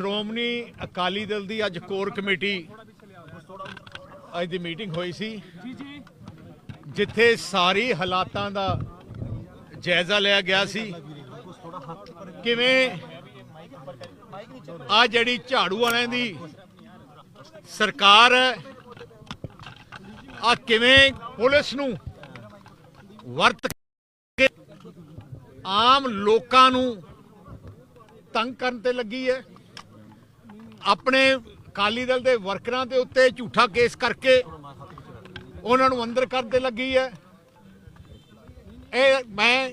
ਸ਼੍ਰੋਮਣੀ ਅਕਾਲੀ ਦਲ ਦੀ ਅੱਜ core committee ਅੱਜ ਦੀ meeting ਹੋਈ ਸੀ। ਜਿੱਥੇ ਸਾਰੀ ਹਾਲਾਤਾਂ ਦਾ ਜਾਇਜ਼ਾ ਲਿਆ ਗਿਆ ਸੀ। ਕਿਵੇਂ ਆ ਜਿਹੜੀ ਝਾੜੂ ਵਾਲਿਆਂ ਦੀ ਸਰਕਾਰ ਆ ਕਿਵੇਂ ਪੁਲਿਸ ਨੂੰ ਵਰਤ ਕੇ ਆਮ ਲੋਕਾਂ ਨੂੰ ਤੰਗ ਕਰਨ ਤੇ ਲੱਗੀ ਹੈ? ਆਪਣੇ ਅਕਾਲੀ ਦਲ ਦੇ ਵਰਕਰਾਂ ਦੇ ਉੱਤੇ ਝੂਠਾ ਕੇਸ ਕਰਕੇ ਉਹਨਾਂ ਨੂੰ ਅੰਦਰ ਕਰਦੇ ਲੱਗੀ ਹੈ। ਇਹ ਮੈਂ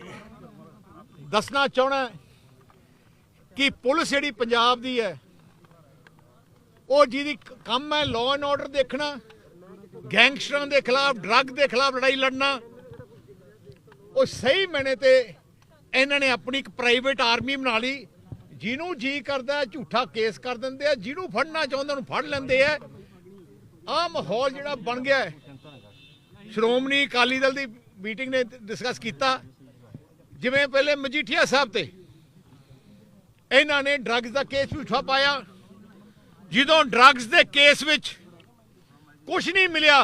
ਦੱਸਣਾ ਚਾਹਣਾ ਕਿ ਪੁਲਿਸ ਜਿਹੜੀ ਪੰਜਾਬ ਦੀ ਹੈ, ਉਹ ਜਿਹਦੀ ਕੰਮ ਹੈ ਲਾਅ ਐਂਡ ਆਰਡਰ ਦੇਖਣਾ, ਗੈਂਗਸਟਰਾਂ ਦੇ ਖਿਲਾਫ ਡਰੱਗ ਦੇ ਖਿਲਾਫ ਲੜਾਈ ਲੜਨਾ, ਉਹ ਸਹੀ ਮੈਨੇ ਤੇ ਇਹਨਾਂ ਨੇ ਆਪਣੀ ਇੱਕ ਪ੍ਰਾਈਵੇਟ ਆਰਮੀ ਬਣਾ ਲਈ। ਜਿਹਨੂੰ ਜੀ ਕਰਦਾ ਝੂਠਾ ਕੇਸ ਕਰ ਦਿੰਦੇ ਆ, ਜਿਹਨੂੰ ਫੜਨਾ ਚਾਹੁੰਦੇ ਉਹਨੂੰ ਫੜ ਲੈਂਦੇ ਆ। ਆ ਮਾਹੌਲ ਜਿਹੜਾ ਬਣ ਗਿਆ ਹੈ। ਸ਼੍ਰੋਮਣੀ ਅਕਾਲੀ ਦਲ ਦੀ ਮੀਟਿੰਗ ਨੇ ਡਿਸਕਸ ਕੀਤਾ। ਜਿਵੇਂ ਪਹਿਲੇ ਮਜੀਠੀਆ ਸਾਹਿਬ ਤੇ ਇਹਨਾਂ ਨੇ ਡਰੱਗਸ ਦਾ ਕੇਸ ਉਠਾ ਪਾਇਆ। ਜਦੋਂ ਡਰੱਗਸ ਦੇ ਕੇਸ ਵਿੱਚ ਕੁਝ ਨਹੀਂ ਮਿਲਿਆ,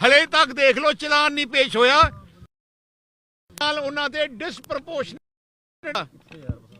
ਹਲੇ ਤੱਕ ਦੇਖ ਲਓ, ਚਲਾਨ ਨਹੀਂ ਪੇਸ਼ ਹੋਇਆ। ਨਾਲ ਉਹਨਾਂ ਦੇ ਡਿਸਪ੍ਰੋਪੋਰਸ਼ਨੇਟ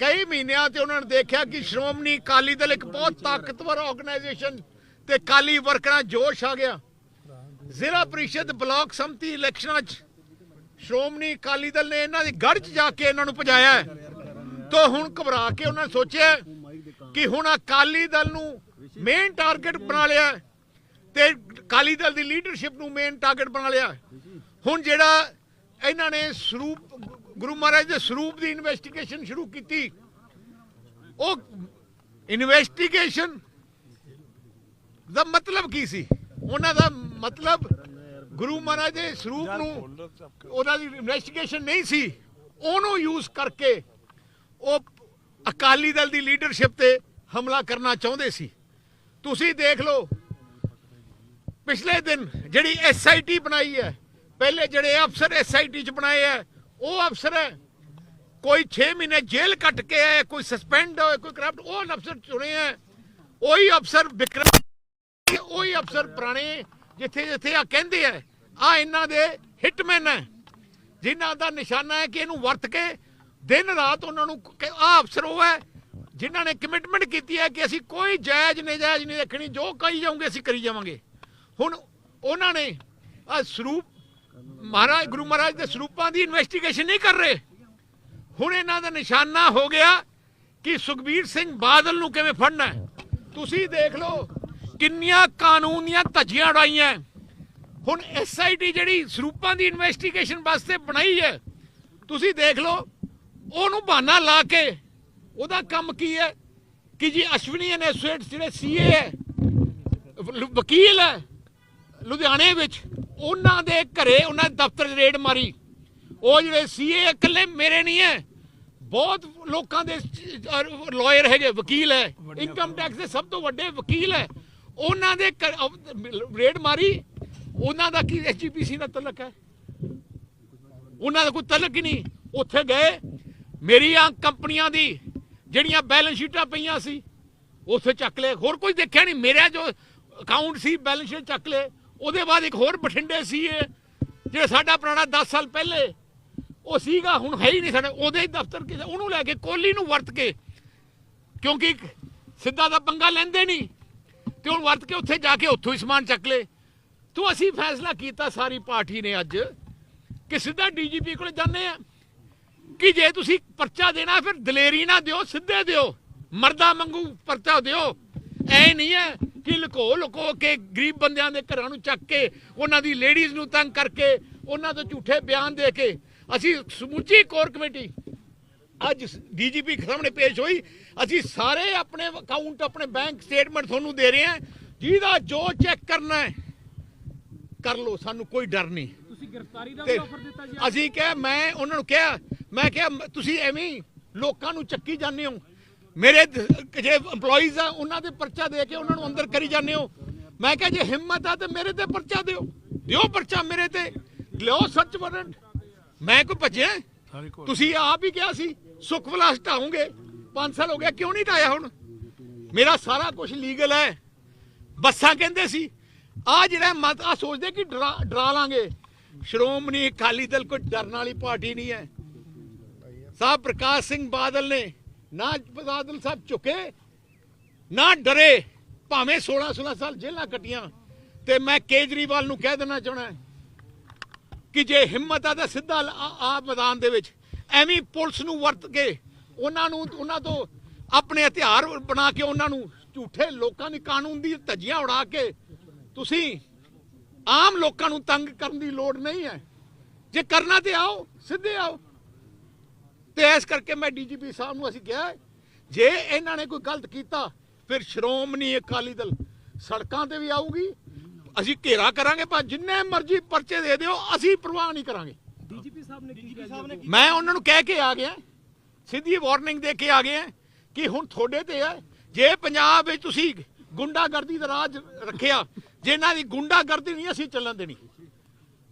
ਕਈ ਮਹੀਨਿਆਂ ਤੇ ਉਹਨਾਂ ਨੇ ਦੇਖਿਆ ਕਿ ਸ਼੍ਰੋਮਣੀ ਅਕਾਲੀ ਦਲ ਇੱਕ ਬਹੁਤ ਤਾਕਤਵਰ ਆਰਗੇਨਾਈਜੇਸ਼ਨ ਤੇ ਅਕਾਲੀ ਵਰਕਰਾਂ ਜੋਸ਼ ਆ ਗਿਆ ਜ਼ਿਲ੍ਹਾ ਪ੍ਰੀਸ਼ਦ ਬਲਾਕ ਸੰਮਤੀ ਇਲੈਕਸ਼ਨਾਂ 'ਚ ਸ਼੍ਰੋਮਣੀ ਅਕਾਲੀ ਦਲ ਨੇ ਇਹਨਾਂ ਦੀ ਗੜ੍ਹ 'ਚ ਜਾ ਕੇ ਇਹਨਾਂ ਨੂੰ ਭਜਾਇਆ ਹੈ। ਹੁਣ ਘਬਰਾ ਕੇ ਉਹਨਾਂ ਨੇ ਸੋਚਿਆ ਕਿ ਹੁਣ ਅਕਾਲੀ ਦਲ ਨੂੰ ਮੇਨ ਟਾਰਗੇਟ ਬਣਾ ਲਿਆ ਤੇ ਅਕਾਲੀ ਦਲ ਦੀ ਲੀਡਰਸ਼ਿਪ ਨੂੰ ਮੇਨ ਟਾਰਗੇਟ ਬਣਾ ਲਿਆ ਹੁਣ ਜਿਹੜਾ ਇਹਨਾਂ ਨੇ ਸਰੂਪ ਗੁਰੂ ਮਹਾਰਾਜ ਦੇ ਸਰੂਪ ਦੀ ਇਨਵੈਸਟੀਗੇਸ਼ਨ ਸ਼ੁਰੂ ਕੀਤੀ। ਉਹ ਇਨਵੈਸਟੀਗੇਸ਼ਨ ਦਾ ਮਤਲਬ ਕੀ ਸੀ? ਉਹਨਾਂ ਦਾ ਮਤਲਬ ਗੁਰੂ ਮਹਾਰਾਜ ਦੇ ਸਰੂਪ ਨੂੰ ਉਹਨਾਂ ਦੀ ਇਨਵੈਸਟੀਗੇਸ਼ਨ ਨਹੀਂ ਸੀ। ਉਹਨੂੰ ਯੂਜ਼ ਕਰਕੇ ਉਹ ਅਕਾਲੀ ਦਲ ਦੀ ਲੀਡਰਸ਼ਿਪ ਤੇ ਹਮਲਾ ਕਰਨਾ ਚਾਹੁੰਦੇ ਸੀ। ਤੁਸੀਂ ਦੇਖ ਲਓ, ਪਿਛਲੇ ਦਿਨ ਜਿਹੜੀ ਐਸਆਈਟੀ ਬਣਾਈ ਹੈ, ਪਹਿਲੇ ਜਿਹੜੇ ਅਫਸਰ ਐਸਆਈਟੀ ਚ ਬਣਾਏ ਹੈ ਉਹ ਅਫਸਰ ਹੈ। ਕੋਈ 6 ਮਹੀਨੇ ਜੇਲ੍ਹ ਕੱਟ ਕੇ ਆਏ ਕੋਈ ਸਸਪੈਂਡ ਹੋਏ ਕੋਈ ਕਰਪਟ ਉਹ ਅਫਸਰ ਚੁਣੇ ਹੈ ਉਹੀ ਅਫਸਰ ਵਿਕਰਮ, ਉਹੀ ਅਫਸਰ ਪੁਰਾਣੇ, ਜਿੱਥੇ ਜਿੱਥੇ ਆ ਕਹਿੰਦੇ ਆ ਆ ਇਹਨਾਂ ਦੇ ਹਿਟਮੈਨ ਹੈ। ਜਿਨ੍ਹਾਂ ਦਾ ਨਿਸ਼ਾਨਾ ਹੈ ਕਿ ਇਹਨੂੰ ਵਰਤ ਕੇ ਦਿਨ ਰਾਤ ਉਹਨਾਂ ਨੂੰ ਆ ਅਫਸਰ ਉਹ ਹੈ, ਜਿਨ੍ਹਾਂ ਨੇ ਕਮਿਟਮੈਂਟ ਕੀਤੀ ਹੈ ਕਿ ਅਸੀਂ ਕੋਈ ਜਾਇਜ਼, ਨਜਾਇਜ਼ ਨਹੀਂ ਦੇਖਣੀ ਜੋ ਕਹੀ ਜਾਓਗੇ ਅਸੀਂ ਕਰੀ ਜਾਵਾਂਗੇ। ਹੁਣ ਉਹਨਾਂ ਨੇ ਆ ਸਰੂਪ ਮਹਾਰਾਜ, ਗੁਰੂ ਮਹਾਰਾਜ ਦੇ ਸਰੂਪਾਂ ਦੀ ਇਨਵੈਸਟੀਗੇਸ਼ਨ ਨਹੀਂ ਕਰ ਰਹੇ। ਹੁਣ ਇਹਨਾਂ ਦਾ ਨਿਸ਼ਾਨਾ ਹੋ ਗਿਆ ਕਿ ਸੁਖਬੀਰ ਸਿੰਘ ਬਾਦਲ ਨੂੰ ਕਿਵੇਂ ਫੜਨਾ ਹੈ। ਤੁਸੀਂ ਦੇਖ ਲਓ ਕਿੰਨੀਆਂ ਕਾਨੂੰਨ ਦੀਆਂ ਧੱਜੀਆਂ ਉਡਾਈਆਂ ਹੁਣ ਐਸਆਈਟੀ ਜਿਹੜੀ ਸਰੂਪਾਂ ਦੀ ਇਨਵੈਸਟੀਗੇਸ਼ਨ ਵਾਸਤੇ ਬਣਾਈ ਹੈ, ਤੁਸੀਂ ਦੇਖ ਲਓ, ਉਹਨੂੰ ਬਹਾਨਾ ਲਾ ਕੇ ਉਹਦਾ ਕੰਮ ਕੀ ਹੈ ਕਿ ਜੀ ਅਸ਼ਵਨੀ ਐਂਡ ਐਸੋਸੀਏਟਸ ਜਿਹੜੇ ਸੀਏ ਹੈ ਵਕੀਲ ਹੈ, ਲੁਧਿਆਣੇ ਵਿੱਚ ਉਹਨਾਂ ਦੇ ਘਰੇ ਉਹਨਾਂ ਦੇ ਦਫ਼ਤਰ 'ਚ ਰੇਡ ਮਾਰੀ। ਉਹ ਜਿਹੜੇ ਸੀਏ ਇਕੱਲੇ ਮੇਰੇ ਨਹੀਂ ਹੈ ਬਹੁਤ ਲੋਕਾਂ ਦੇ ਲਾਇਰ ਹੈਗੇ ਵਕੀਲ ਹੈ ਇਨਕਮ ਟੈਕਸ ਦੇ ਸਭ ਤੋਂ ਵੱਡੇ ਵਕੀਲ ਹੈ ਉਹਨਾਂ ਦੇ ਰੇਡ ਮਾਰੀ। ਉਹਨਾਂ ਦਾ ਕੀ ਐਸਜੀਪੀਸੀ ਨਾਲ ਤਲਕ ਹੈ ਉਹਨਾਂ ਦਾ ਕੋਈ ਤਲਕ ਹੀ ਨਹੀਂ। ਉੱਥੇ ਗਏ। ਮੇਰੀਆਂ ਕੰਪਨੀਆਂ ਦੀ ਜਿਹੜੀਆਂ ਬੈਲੈਂਸ ਸ਼ੀਟਾਂ ਪਈਆਂ ਸੀ ਉੱਥੇ ਚੱਕ ਲਏ। ਹੋਰ ਕੋਈ ਦੇਖਿਆ ਨਹੀਂ? ਮੇਰਾ ਜੋ ਅਕਾਊਂਟ ਸੀ ਬੈਲੈਂਸ ਸ਼ੀਟ ਚੱਕ ਲਏ। ਉਹਦੇ ਬਾਅਦ ਇੱਕ ਹੋਰ ਬਠਿੰਡੇ ਸੀ ਜਿਹੜਾ ਸਾਡਾ ਪੁਰਾਣਾ 10 ਸਾਲ ਪਹਿਲੇ। ਉਹ ਸੀਗਾ, ਹੁਣ ਹੈ ਹੀ ਨਹੀਂ ਸਾਡਾ। ਉਹਦੇ ਹੀ ਦਫ਼ਤਰ ਕਿਸੇ ਉਹਨੂੰ ਲੈ ਕੇ ਕੋਹਲੀ ਨੂੰ ਵਰਤ ਕੇ, ਕਿਉਂਕਿ ਸਿੱਧਾ ਦਾ ਪੰਗਾ ਲੈਂਦੇ ਨਹੀਂ। ਤੇ ਹੁਣ ਵਰਤ ਕੇ ਉੱਥੇ ਜਾ ਕੇ ਉੱਥੋਂ ਹੀ ਸਮਾਨ ਚੱਕ ਲਏ। ਤੋ ਅਸੀਂ ਫੈਸਲਾ ਕੀਤਾ, ਸਾਰੀ ਪਾਰਟੀ ਨੇ ਅੱਜ, ਕਿ ਸਿੱਧਾ ਡੀਜੀਪੀ ਕੋਲ ਜਾਂਦੇ ਆ। ਕਿ ਜੇ ਤੁਸੀਂ ਪਰਚਾ ਦੇਣਾ, ਫਿਰ ਦਲੇਰੀ ਨਾ ਦਿਓ, ਸਿੱਧੇ ਦਿਓ। ਮਰਦਾ ਮੰਗੂ ਪਰਚਾ ਦਿਓ। ਐ ਨਹੀਂ ਹੈ ਕਿ ਲੁਕੋ ਲੁਕੋ ਕੇ ਗਰੀਬ ਬੰਦਿਆਂ ਦੇ ਘਰਾਂ ਨੂੰ ਚੱਕ ਕੇ ਉਹਨਾਂ ਦੀ ਲੇਡੀਜ਼ ਨੂੰ ਤੰਗ ਕਰਕੇ ਉਹਨਾਂ ਤੋਂ ਝੂਠੇ ਬਿਆਨ ਦੇ ਕੇ ਅਸੀਂ ਸਮੁੱਚੀ ਕੋਰ ਕਮੇਟੀ ਅੱਜ ਡੀਜੀਪੀ ਸਾਹਮਣੇ ਪੇਸ਼ ਹੋਈ। ਅਸੀਂ ਸਾਰੇ ਆਪਣੇ ਅਕਾਊਂਟ ਆਪਣੇ ਬੈਂਕ ਸਟੇਟਮੈਂਟ ਤੁਹਾਨੂੰ ਦੇ ਰਹੇ ਹਾਂ। ਜਿਹਦਾ ਜੋ ਚੈੱਕ ਕਰਨਾ ਹੈ ਕਰ ਲਓ ਸਾਨੂੰ ਕੋਈ ਡਰ ਨਹੀਂ। ਤੁਸੀਂ ਗ੍ਰਿਫਤਾਰੀ ਦਾ ਆਫਰ ਦਿੱਤਾ ਜੀ ਅਸੀਂ ਕਿਹਾ ਮੈਂ ਉਹਨਾਂ ਨੂੰ ਕਿਹਾ ਮੈਂ ਕਿਹਾ ਤੁਸੀਂ ਐਵੇਂ ਲੋਕਾਂ ਨੂੰ ਚੱਕੀ ਜਾਂਦੇ ਹੋ। ਮੇਰੇ ਜੇ EMPLOYEES ਆ ਉਹਨਾਂ ਦੇ ਪਰਚਾ ਦੇ ਕੇ ਉਹਨਾਂ ਨੂੰ ਅੰਦਰ ਕਰੀ ਜਾਂਦੇ ਹੋ। ਮੈਂ ਕਿਹਾ ਜੇ ਹਿੰਮਤ ਆ ਤੇ ਮੇਰੇ ਤੇ ਪਰਚਾ ਦਿਓ। ਦਿਓ ਪਰਚਾ ਮੇਰੇ ਤੇ। ਲਿਓ ਸੱਚ ਵਾਰੰਟ ਮੈਂ ਕੋਈ ਭੱਜਿਆ? ਤੁਸੀਂ ਆਪ ਹੀ ਕਿਹਾ ਸੀ ਸੁਖ ਵਿਲਾਸ ਢਾਉਂਗੇ 5 ਸਾਲ ਹੋ ਗਿਆ ਕਿਉਂ ਨਹੀਂ ਢਾਇਆ ਹੁਣ? ਮੇਰਾ ਸਾਰਾ ਕੁਝ ਲੀਗਲ ਹੈ। ਬੱਸਾਂ ਕਹਿੰਦੇ ਸੀ ਆ ਜਿਹੜਾ ਮਤ ਆ ਸੋਚਦੇ ਕਿ ਡਰਾ ਡਰਾ ਲਾਂਗੇ। ਸ਼੍ਰੋਮਣੀ ਅਕਾਲੀ ਦਲ ਕੋਈ ਡਰਨ ਵਾਲੀ ਪਾਰਟੀ ਨਹੀਂ ਹੈ। ਸਾਹਿਬ ਪ੍ਰਕਾਸ਼ ਸਿੰਘ ਬਾਦਲ ਨੇ ਨਾ ਬਾਦਲ ਸਾਹਿਬ ਝੁਕੇ, ਨਾ ਡਰੇ। ਭਾਵੇਂ 16 16 ਸਾਲ ਜੇਲ੍ਹਾਂ ਕੱਟੀਆਂ, ਤੇ ਮੈਂ ਕੇਜਰੀਵਾਲ ਨੂੰ ਕਹਿ ਦੇਣਾ ਚਾਹਣਾ ਕਿ ਜੇ ਹਿੰਮਤ ਆ ਤਾਂ ਸਿੱਧਾ ਆ ਮੈਦਾਨ ਦੇ ਵਿੱਚ ਐਵੇਂ ਪੁਲਿਸ ਨੂੰ ਵਰਤ ਕੇ ਉਹਨਾਂ ਨੂੰ, ਉਹਨਾਂ ਤੋਂ ਆਪਣੇ ਹਥਿਆਰ ਬਣਾ ਕੇ ਉਹਨਾਂ ਨੂੰ ਝੂਠੇ ਲੋਕਾਂ ਦੀ ਕਾਨੂੰਨ ਦੀ ਧੱਜੀਆਂ ਉਡਾ ਕੇ ਤੁਸੀਂ ਆਮ ਲੋਕਾਂ ਨੂੰ ਤੰਗ ਕਰਨ ਦੀ ਲੋੜ ਨਹੀਂ ਹੈ। ਜੇ ਕਰਨਾ ਤੇ ਆਓ, ਸਿੱਧੇ ਆਓ। ਤੇ ਇਸ ਕਰਕੇ ਮੈਂ ਡੀਜੀਪੀ ਸਾਹਿਬ ਨੂੰ ਅਸੀਂ ਕਿਹਾ ਜੇ ਇਹਨਾਂ ਨੇ ਕੋਈ ਗਲਤ ਕੀਤਾ ਫਿਰ ਸ਼੍ਰੋਮਣੀ ਅਕਾਲੀ ਦਲ ਸੜਕਾਂ ਤੇ ਵੀ ਆਊਗੀ। ਅਸੀਂ ਘੇਰਾ ਕਰਾਂਗੇ ਪਰ ਜਿੰਨੇ ਮਰਜ਼ੀ ਪਰਚੇ ਦੇ ਦਿਓ ਅਸੀਂ ਪ੍ਰਵਾਹ ਨਹੀਂ ਕਰਾਂਗੇ। ਡੀਜੀਪੀ ਸਾਹਿਬ ਨੇ ਕੀ? ਮੈਂ ਉਹਨਾਂ ਨੂੰ ਕਹਿ ਕੇ ਆ ਗਿਆ ਸਿੱਧੀ ਵਾਰਨਿੰਗ ਦੇ ਕੇ ਆ ਗਏ ਹਾਂ ਕਿ ਹੁਣ ਤੁਹਾਡੇ ਤੇ ਹੈ ਜੇ ਪੰਜਾਬ ਵਿੱਚ ਤੁਸੀਂ ਗੁੰਡਾਗਰਦੀ ਦਾ ਰਾਜ ਰੱਖਿਆ ਜੇ ਇਹਨਾਂ ਦੀ ਗੁੰਡਾਗਰਦੀ ਨਹੀਂ ਅਸੀਂ ਚੱਲਣ ਦੇਣੀ।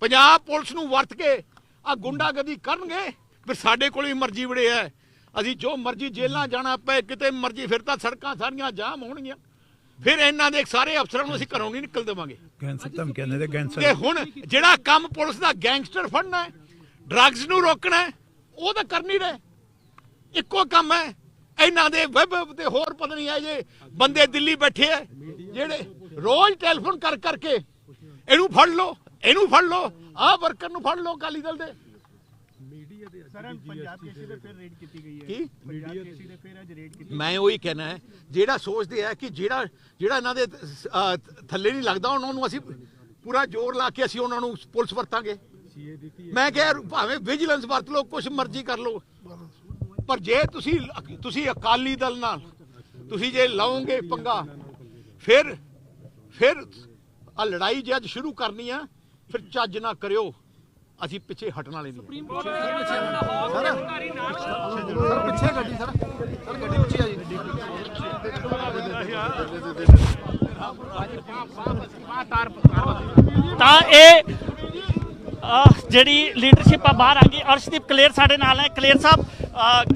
ਪੰਜਾਬ ਪੁਲਿਸ ਨੂੰ ਵਰਤ ਕੇ ਆ ਗੁੰਡਾਗਰਦੀ ਕਰਨਗੇ ਫਿਰ ਸਾਡੇ ਕੋਲ ਵੀ ਮਰਜ਼ੀ ਬੜੇ ਹੈ ਅਸੀਂ ਜੋ ਮਰਜ਼ੀ ਜੇਲ੍ਹਾਂ ਜਾਣਾ ਪਏ ਕਿਤੇ ਮਰਜ਼ੀ ਫਿਰ ਤਾਂ ਸੜਕਾਂ ਸਾਰੀਆਂ ਜਾਮ ਹੋਣਗੀਆਂ। ਫਿਰ ਇਹਨਾਂ ਦੇ ਸਾਰੇ ਅਫਸਰਾਂ ਨੂੰ ਅਸੀਂ ਘਰੋਂ ਨਹੀਂ ਨਿਕਲ ਦੇਵਾਂਗੇ। ਗੈਂਸਰ ਧਮਕੀਆਂ ਦੇ ਗੈਂਸਰ ਤੇ ਹੁਣ ਜਿਹੜਾ ਕੰਮ ਪੁਲਿਸ ਦਾ ਗੈਂਗਸਟਰ ਫੜਨਾ ਹੈ ਡਰੱਗਸ ਨੂੰ ਰੋਕਣਾ ਹੈ ਉਹ ਤਾਂ ਕਰ ਨਹੀਂ ਰਹੇ। ਇੱਕੋ ਕੰਮ ਹੈ ਇਹਨਾਂ ਦੇ ਵੈਬ ਤੇ ਹੋਰ ਪਤਾ ਨਹੀਂ ਆ ਜੇ ਬੰਦੇ ਦਿੱਲੀ ਬੈਠੇ ਆ ਜਿਹੜੇ ਰੋਜ਼ ਟੈਲੀਫੋਨ ਕਰ ਕਰਕੇ ਇਹਨੂੰ ਫੜ ਲਓ ਇਹਨੂੰ ਫੜ ਲਓ ਆਹ ਵਰਕਰ ਨੂੰ ਫੜ ਲਓ ਅਕਾਲੀ ਦਲ ਦੇ। ਸਰ ਪੰਜਾਬ ਕੇਸੀ ਤੇ ਫਿਰ ਰੇਡ ਕੀਤੀ ਗਈ ਹੈ। ਕੀ? ਪੰਜਾਬ ਕੇਸੀ ਤੇ ਫਿਰ ਅੱਜ ਰੇਡ ਕੀਤੀ ਮੈਂ ਉਹੀ ਕਹਿਣਾ ਹੈ ਜਿਹੜਾ ਸੋਚਦੇ ਆ ਕਿ ਜਿਹੜਾ ਜਿਹੜਾ ਇਹਨਾਂ ਦੇ ਥੱਲੇ ਨਹੀਂ ਲੱਗਦਾ ਉਹਨਾਂ ਨੂੰ ਅਸੀਂ ਪੂਰਾ ਜ਼ੋਰ ਲਾ ਕੇ ਅਸੀਂ ਉਹਨਾਂ ਨੂੰ ਪੁਲਿਸ ਵਰਤਾਂਗੇ। ਮੈਂ ਕਿਹਾ ਭਾਵੇਂ ਵਿਜੀਲੈਂਸ ਵਰਤ ਲਓ ਕੁਛ ਮਰਜ਼ੀ ਕਰ ਲਓ। ਪਰ ਜੇ ਤੁਸੀਂ ਤੁਸੀਂ ਅਕਾਲੀ ਦਲ ਨਾਲ ਤੁਸੀਂ ਜੇ ਲਾਓਗੇ ਪੰਗਾ ਫਿਰ ਫਿਰ ਆ ਲੜਾਈ ਜੇ ਅੱਜ ਸ਼ੁਰੂ ਕਰਨੀ ਆ ਫਿਰ ਚੱਜ ਨਾ ਕਰਿਓ। ਅਸੀਂ ਪਿੱਛੇ ਹਟਣ ਵਾਲੇ ਨਹੀਂ ਸੁਪਰੀਮ ਕੋਰਟ ਅਧਿਕਾਰੀ ਨਾਲ ਪਿੱਛੇ ਗੱਡੀ ਸਰ। ਸਰ ਗੱਡੀ ਪਿੱਛੇ ਆ ਜੀ। ਤਾਂ ਇਹ ਜਿਹੜੀ ਲੀਡਰਸ਼ਿਪ ਆ ਬਾਹਰ ਆ ਗਈ। ਅਰਸ਼ਦੀਪ ਕਲੇਰ ਸਾਡੇ ਨਾਲ ਹੈ। ਕਲੇਰ ਸਾਹਿਬ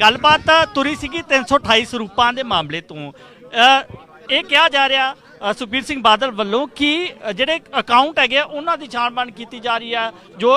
ਗੱਲਬਾਤ ਤੁਰੀ ਸੀਗੀ 328 ਸਰੂਪਾਂ ਦੇ ਮਾਮਲੇ ਤੋਂ। ਇਹ ਕਿਹਾ ਜਾ ਰਿਹਾ ਸੁਖਬੀਰ ਸਿੰਘ ਬਾਦਲ ਵੱਲੋਂ ਕਿ ਜਿਹੜੇ ਅਕਾਊਂਟ ਹੈਗੇ ਆ, ਉਹਨਾਂ ਦੀ ਛਾਣਬੀਣ ਕੀਤੀ ਜਾ ਰਹੀ ਹੈ ਜੋ